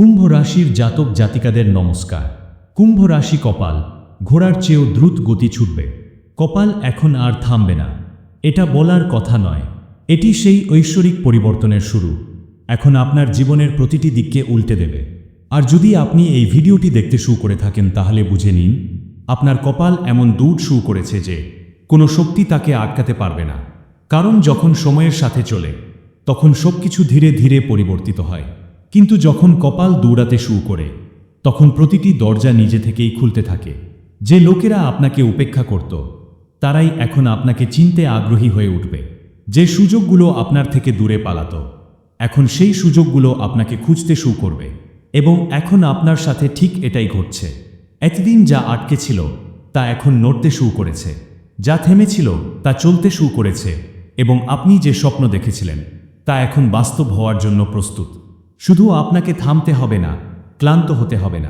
কুম্ভ রাশির জাতক জাতিকাদের নমস্কার। কুম্ভ রাশি কপাল, ঘোড়ার চেয়েও দ্রুত গতি ছুটবে। কপাল এখন আর থামবে না। এটা বলার কথা নয়। এটি সেই ঐশ্বরিক পরিবর্তনের শুরু। এখন আপনার জীবনের প্রতিটি দিককে উল্টে দেবে। আর যদি আপনি এই ভিডিওটি দেখতে শুরু করে থাকেন, তাহলে বুঝে নিন, আপনার কপাল এমন দূর শুরু করেছে যে কোনো শক্তি তাকে আটকাতে পারবে না। কারণ যখন সময়ের সাথে চলে, তখন সবকিছু ধীরে ধীরে পরিবর্তিত হয়। কিন্তু যখন কপাল দৌড়াতে শুরু করে, তখন প্রতিটি দরজা নিজে থেকেই খুলতে থাকে। যে লোকেরা আপনাকে উপেক্ষা করত, তারাই এখন আপনাকে চিনতে আগ্রহী হয়ে উঠবে। যে সুযোগগুলো আপনার থেকে দূরে পালাত, এখন সেই সুযোগগুলো আপনাকে খুঁজতে শুরু করবে। এবং এখন আপনার সাথে ঠিক এটাই ঘটছে। এতদিন যা আটকে ছিল, তা এখন নড়তে শুরু করেছে। যা থেমেছিল, তা চলতে শুরু করেছে। এবং আপনি যে স্বপ্ন দেখেছিলেন, তা এখন বাস্তব হওয়ার জন্য প্রস্তুত। শুধু আপনাকে থামতে হবে না, ক্লান্ত হতে হবে না।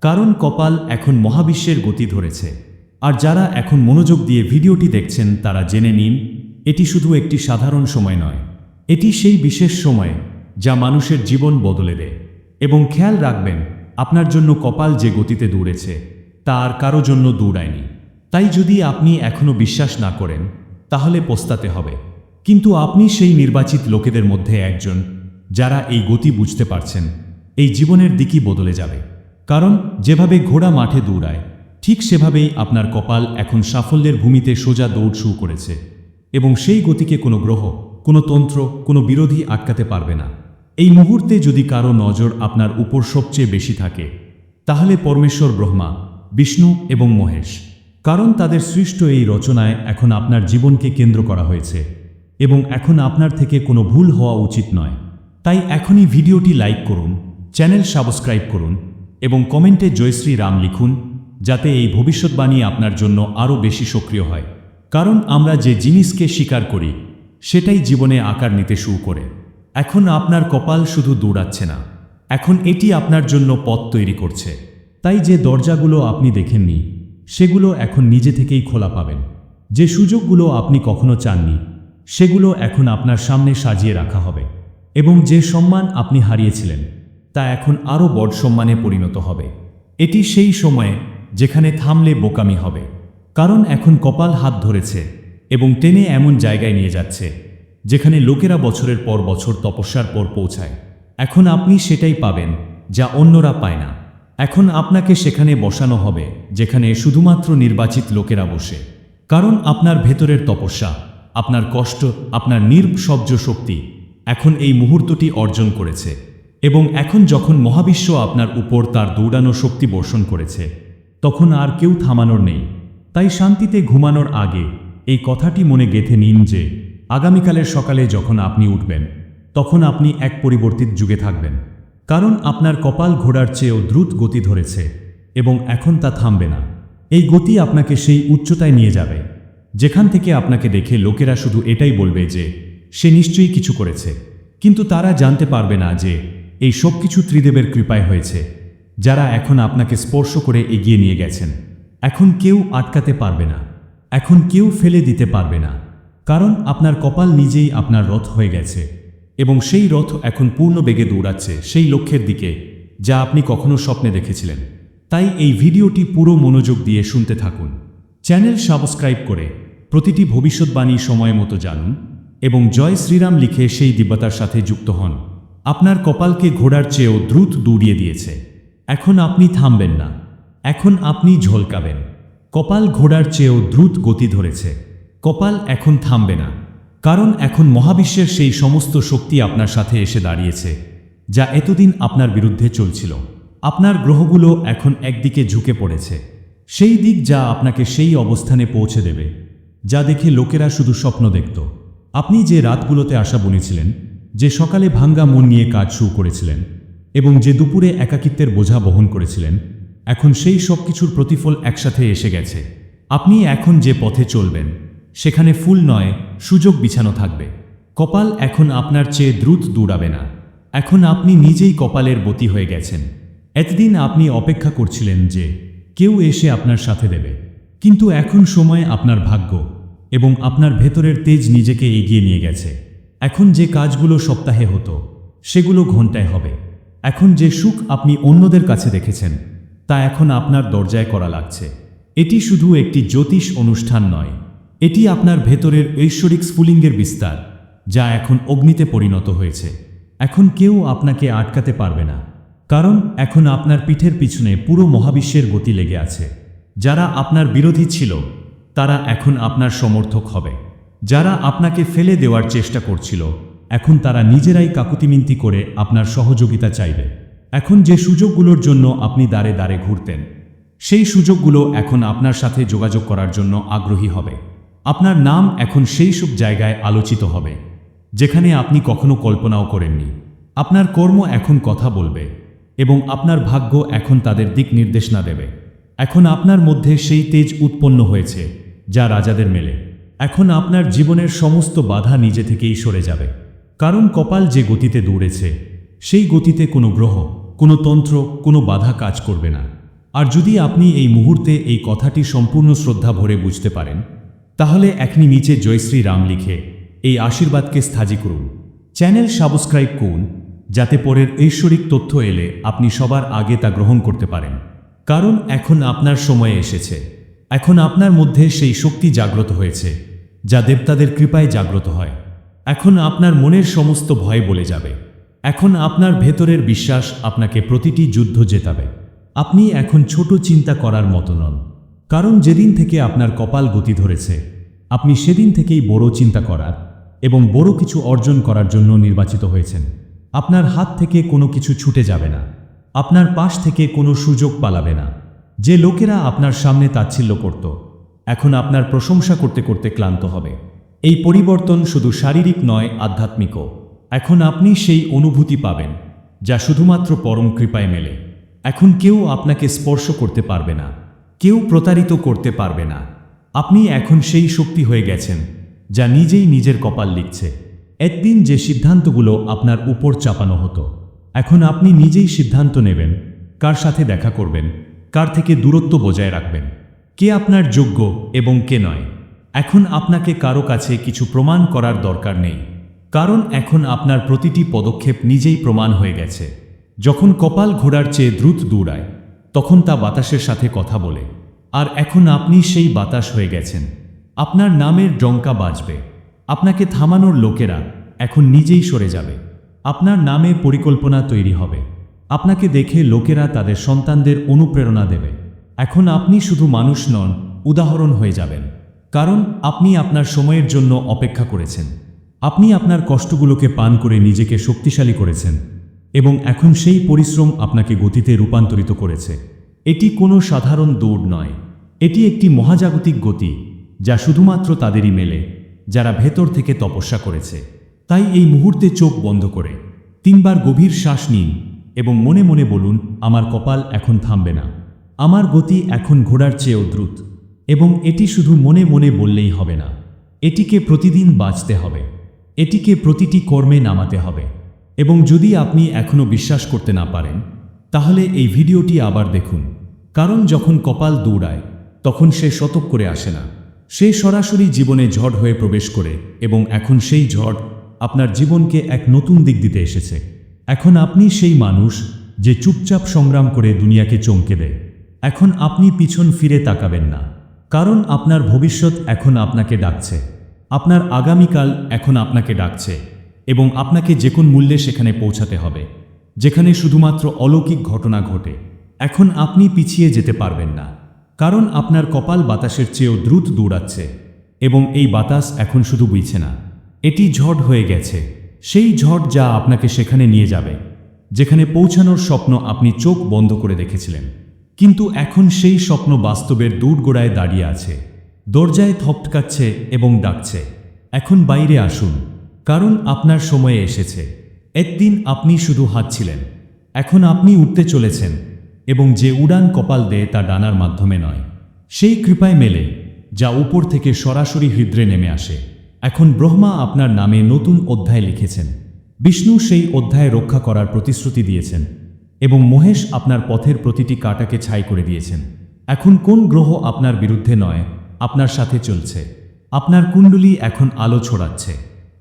কারণ কপাল এখন মহাবিশ্বের গতি ধরেছে। আর যারা এখন মনোযোগ দিয়ে ভিডিওটি দেখছেন, তারা জেনে নিন, এটি শুধু একটি সাধারণ সময় নয়। এটি সেই বিশেষ সময় যা মানুষের জীবন বদলে দেয়। এবং খেয়াল রাখবেন, আপনার জন্য কপাল যে গতিতে দৌড়েছে, তা আর কারও জন্য দৌড়ায়নি। তাই যদি আপনি এখনও বিশ্বাস না করেন, তাহলে পোস্তাতে হবে। কিন্তু আপনি সেই নির্বাচিত লোকেদের মধ্যে একজন যারা এই গতি বুঝতে পারছেন, এই জীবনের দিকই বদলে যাবে। কারণ যেভাবে ঘোড়া মাঠে দৌড়ায়, ঠিক সেভাবেই আপনার কপাল এখন সাফল্যের ভূমিতে সোজা দৌড় শুরু করেছে। এবং সেই গতিকে কোনো গ্রহ, কোনো তন্ত্র, কোনো বিরোধী আটকাতে পারবে না। এই মুহূর্তে যদি কারও নজর আপনার উপর সবচেয়ে বেশি থাকে, তাহলে পরমেশ্বর ব্রহ্মা, বিষ্ণু এবং মহেশ, কারণ তাদের সৃষ্ট এই রচনায় এখন আপনার জীবনকে কেন্দ্র করা হয়েছে। এবং এখন আপনার থেকে কোনো ভুল হওয়া উচিত নয়। তাই এখনই ভিডিওটি লাইক করুন, চ্যানেল সাবস্ক্রাইব করুন এবং কমেন্টে জয়শ্রী রাম লিখুন, যাতে এই ভবিষ্যৎবাণী আপনার জন্য আরও বেশি সক্রিয় হয়। কারণ আমরা যে জিনিসকে স্বীকার করি, সেটাই জীবনে আকার নিতে শুরু করে। এখন আপনার কপাল শুধু দৌড়াচ্ছে না। এখন এটি আপনার জন্য পথ তৈরি করছে। তাই যে দরজাগুলো আপনি দেখেননি, সেগুলো এখন নিজে থেকেই খোলা পাবেন। যে সুযোগগুলো আপনি কখনো চাননি, সেগুলো এখন আপনার সামনে সাজিয়ে রাখা হবে। এবং যে সম্মান আপনি হারিয়েছিলেন, তা এখন আরও বড় সম্মানে পরিণত হবে। এটি সেই সময়ে যেখানে থামলে বোকামি হবে। কারণ এখন কপাল হাত ধরেছে এবং টেনে এমন জায়গায় নিয়ে যাচ্ছে, যেখানে লোকেরা বছরের পর বছর তপস্যার পর পৌঁছায়। এখন আপনি সেটাই পাবেন, যা অন্যরা পায় না। এখন আপনাকে সেখানে বসানো হবে, যেখানে শুধুমাত্র নির্বাচিত লোকেরা বসে। কারণ আপনার ভেতরের তপস্যা, আপনার কষ্ট, আপনার নির্সব্জ শক্তি এখন এই মুহূর্তটি অর্জন করেছে এবং এখন যখন মহাবিশ্ব আপনার উপর তার দৌড়ানো শক্তি বর্ষণ করেছে, তখন আর কেউ থামানোর নেই। তাই শান্তিতে ঘুমানোর আগে এই কথাটি মনে গেঁথে নিন যে, আগামীকালের সকালে যখন আপনি উঠবেন, তখন আপনি এক পরিবর্তিত যুগে থাকবেন। কারণ আপনার কপাল ঘোড়ার চেয়েও দ্রুত গতি ধরেছে এবং এখন তা থামবে না। এই গতি আপনাকে সেই উচ্চতায় নিয়ে যাবে, যেখান থেকে আপনাকে দেখে লোকেরা শুধু এটাই বলবে যে সে নিশ্চয়ই কিছু করেছে। কিন্তু তারা জানতে পারবে না যে এই সব কিছু ত্রিদেবের কৃপায় হয়েছে, যারা এখন আপনাকে স্পর্শ করে এগিয়ে নিয়ে গেছেন। এখন কেউ আটকাতে পারবে না, এখন কেউ ফেলে দিতে পারবে না, কারণ আপনার কপাল নিজেই আপনার রথ হয়ে গেছে এবং সেই রথ এখন পূর্ণ বেগে দৌড়াচ্ছে সেই লক্ষ্যের দিকে, যা আপনি কখনো স্বপ্নে দেখেছিলেন। তাই এই ভিডিওটি পুরো মনোযোগ দিয়ে শুনতে থাকুন। চ্যানেল সাবস্ক্রাইব করে প্রতিটি ভবিষ্যৎবাণী সময় মতো জানুন। এবং জয় শ্রীরাম লিখে সেই দিব্যতার সাথে যুক্ত হন। আপনার কপালকে ঘোড়ার চেয়েও দ্রুত দৌড়িয়ে দিয়েছে। এখন আপনি থামবেন না। এখন আপনি ঝলকাবেন। কপাল ঘোড়ার চেয়েও দ্রুত গতি ধরেছে। কপাল এখন থামবে না। কারণ এখন মহাবিশ্বের সেই সমস্ত শক্তি আপনার সাথে এসে দাঁড়িয়েছে, যা এতদিন আপনার বিরুদ্ধে চলছিল। আপনার গ্রহগুলো এখন একদিকে ঝুঁকে পড়েছে। সেই দিক যা আপনাকে সেই অবস্থানে পৌঁছে দেবে, যা দেখে লোকেরা শুধু স্বপ্ন দেখত। আপনি যে রাতগুলোতে আশা বলেছিলেন যে সকালে ভাঙ্গা মন নিয়ে কাজ শুরু করেছিলেন, এবং যে দুপুরে একাকিত্বের বোঝা বহন করেছিলেন, এখন সেই সব কিছুর প্রতিফল একসাথে এসে গেছে। আপনি এখন যে পথে চলবেন, সেখানে ফুল নয়, সুযোগ বিছানো থাকবে। কপাল এখন আপনার চেয়ে দ্রুত দৌড়াবে না। এখন আপনি নিজেই কপালের বতি হয়ে গেছেন। এতদিন আপনি অপেক্ষা করছিলেন যে, কেউ এসে আপনার সাথে দেবে। কিন্তু এখন সময় আপনার ভাগ্য। এবং আপনার ভেতরের তেজ নিজেকে এগিয়ে নিয়ে গেছে। এখন যে কাজগুলো সপ্তাহে হতো, সেগুলো ঘন্টায় হবে। এখন যে সুখ আপনি অন্যদের কাছে দেখেছেন, তা এখন আপনার দরজায় করা লাগছে। এটি শুধু একটি জ্যোতিষ অনুষ্ঠান নয়, এটি আপনার ভেতরের ঐশ্বরিক স্ফুলিঙ্গের বিস্তার, যা এখন অগ্নিতে পরিণত হয়েছে। এখন কেউ আপনাকে আটকাতে পারবে না, কারণ এখন আপনার পিঠের পিছনে পুরো মহাবিশ্বের গতি লেগে আছে। যারা আপনার বিরোধী ছিল তারা এখন আপনার সমর্থক হবে। যারা আপনাকে ফেলে দেওয়ার চেষ্টা করছিল, এখন তারা নিজেরাই কাকুতিমিনতি করে আপনার সহযোগিতা চাইবে। এখন যে সুযোগগুলোর জন্য আপনি দাঁড়ে দাঁড়ে ঘুরতেন, সেই সুযোগগুলো এখন আপনার সাথে যোগাযোগ করার জন্য আগ্রহী হবে। আপনার নাম এখন সেই সব জায়গায় আলোচিত হবে, যেখানে আপনি কখনো কল্পনাও করেননি। আপনার কর্ম এখন কথা বলবে এবং আপনার ভাগ্য এখন তাদের দিক নির্দেশনা দেবে। এখন আপনার মধ্যে সেই তেজ উৎপন্ন হয়েছে। যা রাজাদের মেলে। এখন আপনার জীবনের সমস্ত বাধা নিজে থেকেই সরে যাবে। কারণ কপাল যে গতিতে দৌড়েছে, সেই গতিতে কোনো গ্রহ, কোনো তন্ত্র, কোনো বাধা কাজ করবে না। আর যদি আপনি এই মুহূর্তে এই কথাটি সম্পূর্ণ শ্রদ্ধা ভরে বুঝতে পারেন, তাহলে এখনই নিচে জয়শ্রী রাম লিখে এই আশীর্বাদকে স্থাজি করুন। চ্যানেল সাবস্ক্রাইব করুন, যাতে পরের ঐশ্বরিক তথ্য এলে আপনি সবার আগে তা গ্রহণ করতে পারেন। কারণ এখন আপনার সময় এসেছে। এখন আপনার মধ্যে সেই শক্তি জাগ্রত হয়েছে, যা দেবতাদের কৃপায় জাগ্রত হয়। এখন আপনার মনের সমস্ত ভয় বলে যাবে। এখন আপনার ভেতরের বিশ্বাস আপনাকে প্রতিটি যুদ্ধ জেতাবে। আপনি এখন ছোট চিন্তা করার মতো নন। কারণ যেদিন থেকে আপনার কপাল গতি ধরেছে, আপনি সেদিন থেকেই বড় চিন্তা করার এবং বড় কিছু অর্জন করার জন্য নির্বাচিত হয়েছেন। আপনার হাত থেকে কোনো কিছু ছুটে যাবে না। আপনার পাশ থেকে কোনো সুযোগ পালাবে না। যে লোকেরা আপনার সামনে তাচ্ছিল্য করত, এখন আপনার প্রশংসা করতে করতে ক্লান্ত হবে। এই পরিবর্তন শুধু শারীরিক নয়, আধ্যাত্মিকও। এখন আপনি সেই অনুভূতি পাবেন, যা শুধুমাত্র পরম কৃপায় মেলে। এখন কেউ আপনাকে স্পর্শ করতে পারবে না, কেউ প্রতারিত করতে পারবে না। আপনি এখন সেই শক্তি হয়ে গেছেন, যা নিজেই নিজের কপাল লিখছে। একদিন যে সিদ্ধান্তগুলো আপনার উপর চাপানো হতো, এখন আপনি নিজেই সিদ্ধান্ত নেবেন, কার সাথে দেখা করবেন কার থেকে দূরত্ব বজায় রাখবেন? কে আপনার যোগ্য এবং কে নয়? এখন আপনাকে কারও কাছে কিছু প্রমাণ করার দরকার নেই। কারণ এখন আপনার প্রতিটি পদক্ষেপ নিজেই প্রমাণ হয়ে গেছে। যখন কপাল ঘোড়ার চেয়ে দ্রুত দৌড়ায়, তখন তা বাতাসের সাথে কথা বলে। আর এখন আপনি সেই বাতাস হয়ে গেছেন। আপনার নামের ডঙ্কা বাজবে। আপনাকে থামানোর লোকেরা এখন নিজেই সরে যাবে। আপনার নামে পরিকল্পনা তৈরি হবে। আপনাকে দেখে লোকেরা তাদের সন্তানদের অনুপ্রেরণা দেবে। এখন আপনি শুধু মানুষ নন, উদাহরণ হয়ে যাবেন। কারণ আপনি আপনার সময়ের জন্য অপেক্ষা করেছেন। আপনি আপনার কষ্টগুলোকে পান করে নিজেকে শক্তিশালী করেছেন। এবং এখন সেই পরিশ্রম আপনাকে গতিতে রূপান্তরিত করেছে। এটি কোনো সাধারণ দৌড় নয়। এটি একটি মহাজাগতিক গতি, যা শুধুমাত্র তাদেরই মেলে, যারা ভেতর থেকে তপস্যা করেছে। তাই এই মুহূর্তে চোখ বন্ধ করে, তিনবার গভীর শ্বাস নিন। এবং মনে মনে বলুন, আমার কপাল এখন থামবে না। আমার গতি এখন ঘোড়ার চেয়েও দ্রুত, এবং এটি শুধু মনে মনে বললেই হবে না। এটিকে প্রতিদিন বাঁচতে হবে। এটিকে প্রতিটি কর্মে নামাতে হবে। এবং যদি আপনি এখনও বিশ্বাস করতে না পারেন, তাহলে এই ভিডিওটি আবার দেখুন। কারণ যখন কপাল দৌড়ায়, তখন সে শতক করে আসে না। সে সরাসরি জীবনে ঝড় হয়ে প্রবেশ করে, এবং এখন সেই ঝড় আপনার জীবনকে এক নতুন দিক দিতে এসেছে। এখন আপনি সেই মানুষ যে চুপচাপ সংগ্রাম করে দুনিয়াকে চমকে দেয়। এখন আপনি পিছন ফিরে তাকাবেন না। কারণ আপনার ভবিষ্যৎ এখন আপনাকে ডাকছে। আপনার আগামীকাল এখন আপনাকে ডাকছে। এবং আপনাকে যে কোন মূল্যে সেখানে পৌঁছাতে হবে। যেখানে শুধুমাত্র অলৌকিক ঘটনা ঘটে। এখন আপনি পিছিয়ে যেতে পারবেন না। কারণ আপনার কপাল বাতাসের চেয়েও দ্রুত দৌড়াচ্ছে। এবং এই বাতাস এখন শুধু বইছে না। এটি ঝড় হয়ে গেছে। সেই ঝড় যা আপনাকে সেখানে নিয়ে যাবে, যেখানে পৌঁছানোর স্বপ্ন আপনি চোখ বন্ধ করে দেখেছিলেন। কিন্তু এখন সেই স্বপ্ন বাস্তবের দূরগোড়ায় দাঁড়িয়ে আছে। দরজায় থপটকাচ্ছে এবং ডাকছে, এখন বাইরে আসুন, কারণ আপনার সময়ে এসেছে। একদিন আপনি শুধু হাঁটছিলেন, এখন আপনি উঠতে চলেছেন, এবং যে উড়ান কপাল দেয় তা ডানার মাধ্যমে নয়। সেই কৃপায় মেলে, যা উপর থেকে সরাসরি হৃদ্রে নেমে আসে। এখন ব্রহ্মা আপনার নামে নতুন অধ্যায় লিখেছেন। বিষ্ণু সেই অধ্যায় রক্ষা করার প্রতিশ্রুতি দিয়েছেন এবং মহেশ আপনার পথের প্রতিটি কাটাকে ছাই করে দিয়েছেন। এখন কোন গ্রহ আপনার বিরুদ্ধে নয়, আপনার সাথে চলছে। আপনার কুণ্ডলী এখন আলো ছড়াচ্ছে।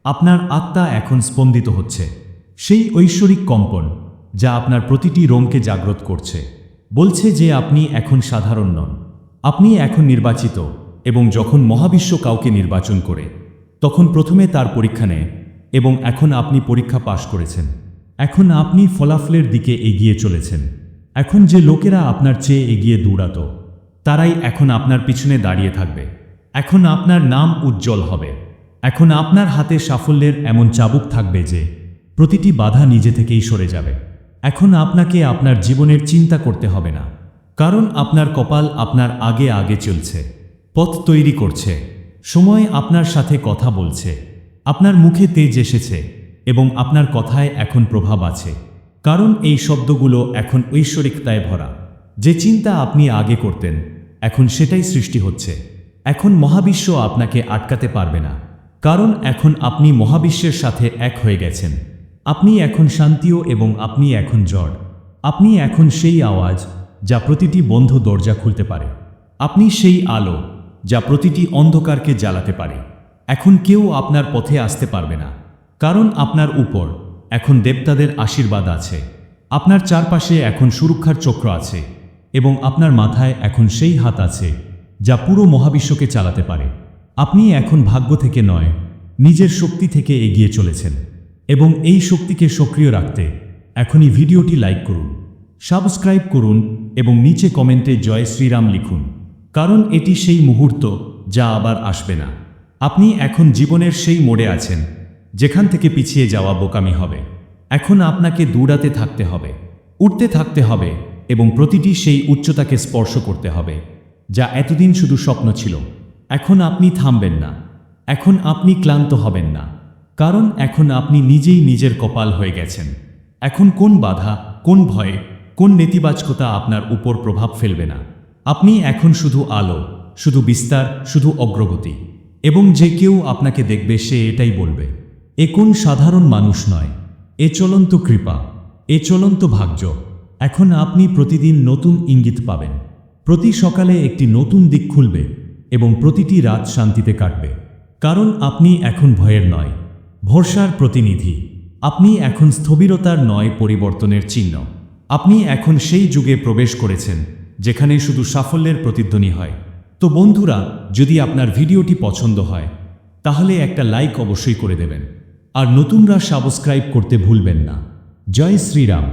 আপনার আত্মা এখন স্পন্দিত হচ্ছে। সেই ঐশ্বরিক কম্পন যা আপনার প্রতিটি রোমকে জাগ্রত করছে। বলছে যে আপনি এখন সাধারণ নন। আপনি এখন নির্বাচিত এবং যখন মহাবিশ্ব কাউকে নির্বাচন করে তখন প্রথমে তার পরীক্ষা নেয় এবং এখন আপনি পরীক্ষা পাশ করেছেন। এখন আপনি ফলাফলের দিকে এগিয়ে চলেছেন। এখন যে লোকেরা আপনার চেয়ে এগিয়ে দৌড়াতো, তারাই এখন আপনার পিছনে দাঁড়িয়ে থাকবে। এখন আপনার নাম উজ্জ্বল হবে। এখন আপনার হাতে সাফল্যের এমন চাবুক থাকবে যে, প্রতিটি বাধা নিজে থেকেই সরে যাবে। এখন আপনাকে আপনার জীবনের চিন্তা করতে হবে না। কারণ আপনার কপাল আপনার আগে আগে চলছে। পথ তৈরি করছে। সময় আপনার সাথে কথা বলছে, আপনার মুখে তেজ এসেছে এবং আপনার কথায় এখন প্রভাব আছে। কারণ এই শব্দগুলো এখন ঐশ্বরিকতায় ভরা। যে চিন্তা আপনি আগে করতেন, এখন সেটাই সৃষ্টি হচ্ছে। এখন মহাবিশ্ব আপনাকে আটকাতে পারবে না। কারণ এখন আপনি মহাবিশ্বের সাথে এক হয়ে গেছেন। আপনি এখন শান্তিও এবং আপনি এখন জড়। আপনি এখন সেই আওয়াজ যা প্রতিটি বন্ধ দরজা খুলতে পারে। আপনি সেই আলো যা প্রতিটি অন্ধকারকে জ্বালাতে পারে। এখন কেউ আপনার পথে আসতে পারবে না। কারণ আপনার উপর এখন দেবতাদের আশীর্বাদ আছে। আপনার চারপাশে এখন সুরক্ষার চক্র আছে এবং আপনার মাথায় এখন সেই হাত আছে যা পুরো মহাবিশ্বকে চালাতে পারে। আপনি এখন ভাগ্য থেকে নয়, নিজের শক্তি থেকে এগিয়ে চলেছেন এবং এই শক্তিকে সক্রিয় রাখতে এখনই ভিডিওটি লাইক করুন, সাবস্ক্রাইব করুন এবং নিচে কমেন্টে জয় শ্রীরাম লিখুন। কারণ এটি সেই মুহূর্ত যা আবার আসবে না। আপনি এখন জীবনের সেই মোড়ে আছেন, যেখান থেকে পিছিয়ে যাওয়া বোকামি হবে। এখন আপনাকে দৌড়াতে থাকতে হবে, উঠতে থাকতে হবে এবং প্রতিটি সেই উচ্চতাকে স্পর্শ করতে হবে, যা এতদিন শুধু স্বপ্ন ছিল। এখন আপনি থামবেন না। এখন আপনি ক্লান্ত হবেন না। কারণ এখন আপনি নিজেই নিজের কপাল হয়ে গেছেন। এখন কোন বাধা, কোন ভয়ে, কোন নেতিবাচকতা আপনার উপর প্রভাব ফেলবে না। আপনি এখন শুধু আলো, শুধু বিস্তার, শুধু অগ্রগতি। এবং যে কেউ আপনাকে দেখবে, সে এটাই বলবে। এ কোন সাধারণ মানুষ নয়। এ চলন্ত কৃপা। এ চলন্ত ভাগ্য। এখন আপনি প্রতিদিন নতুন ইঙ্গিত পাবেন। প্রতি সকালে একটি নতুন দিক খুলবে এবং প্রতিটি রাত শান্তিতে কাটবে। কারণ আপনি এখন ভয়ের নয়। ভরসার প্রতিনিধি। আপনি এখন স্থবিরতার নয় পরিবর্তনের চিহ্ন। আপনি এখন সেই যুগে প্রবেশ করেছেন। যেখানে শুধু সাফল্যের প্রতিধ্বনি হয়। তো বন্ধুরা, যদি আপনার ভিডিওটি পছন্দ হয়, তাহলে একটা লাইক অবশ্যই করে দেবেন। আর নতুনরা সাবস্ক্রাইব করতে ভুলবেন না। জয় শ্রীরাম।